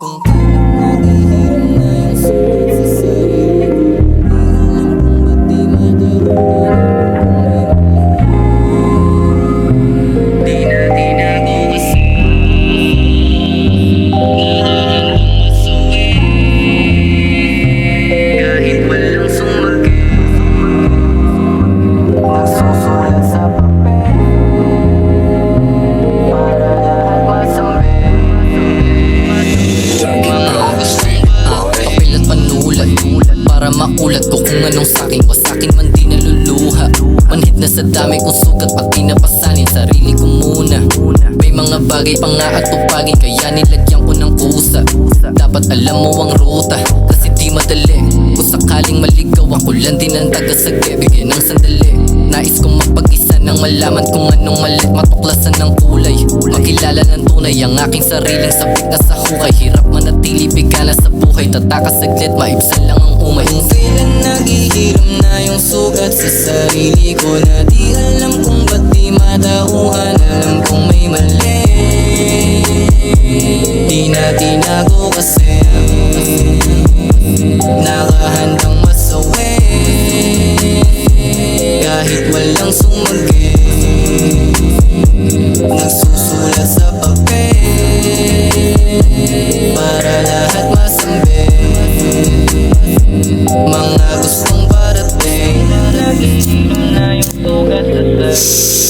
Kung ko Sakin man di naluluha. Manhid na sa dami kong sugat Pati napasanin sarili ko muna. May mga bagay pa nga at tupagin Kaya nilagyan ko ng kusa Dapat alam mo ang ruta Kasi di madali. Kung sakaling maligaw ako lang din ang tagasagi Bigyan ng sandali. Nais kong mapag-isa nang malaman kung anong malit Matuklasan ng kulay. Makilala ng tunay ang aking sariling sabik na sa hukay. Hirap manatili bigala sa buhay Tataka saglit maibsan lang ang umay Kung kailan naghihiram na yung sugat sa sarili ko Na di alam kung ba't di matauhan Alam kong may mali. Di na sa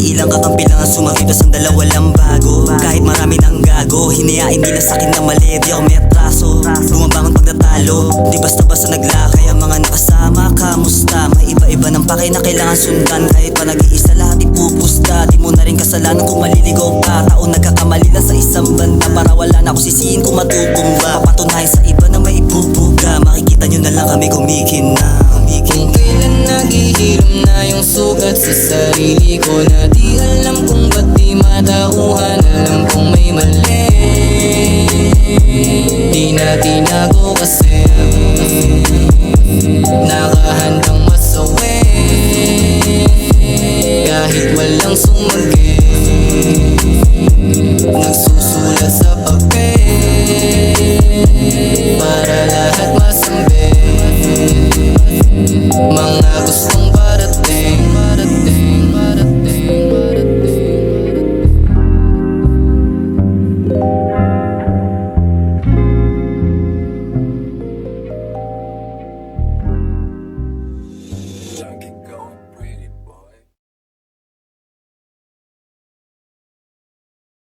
Iilang kakampi ang sumakita sa dalawa lang bago. Kahit marami nang gago Hinayain nila sa'kin na mali Di ako may atraso. Bumabangon pag natalo Di basta-basta naglakay ang mga nakasama. Kamusta? May iba-iba ng pakay na kailangan sundan. Kahit pa nag-iisa lahat ipupusta. Di mo na rin kasalanan kung maliligaw ka. Tao nagkakamali lang sa isang banda. Para wala na ako sisihin kung matutumba Papatunayan sa iba na may ibubuga Makikita nyo na lang kami kumikinang Naghihilom na yung sugat sa sarili ko Na di alam kung ba't di matauhan Alam kong may mali. Di na tinago kasi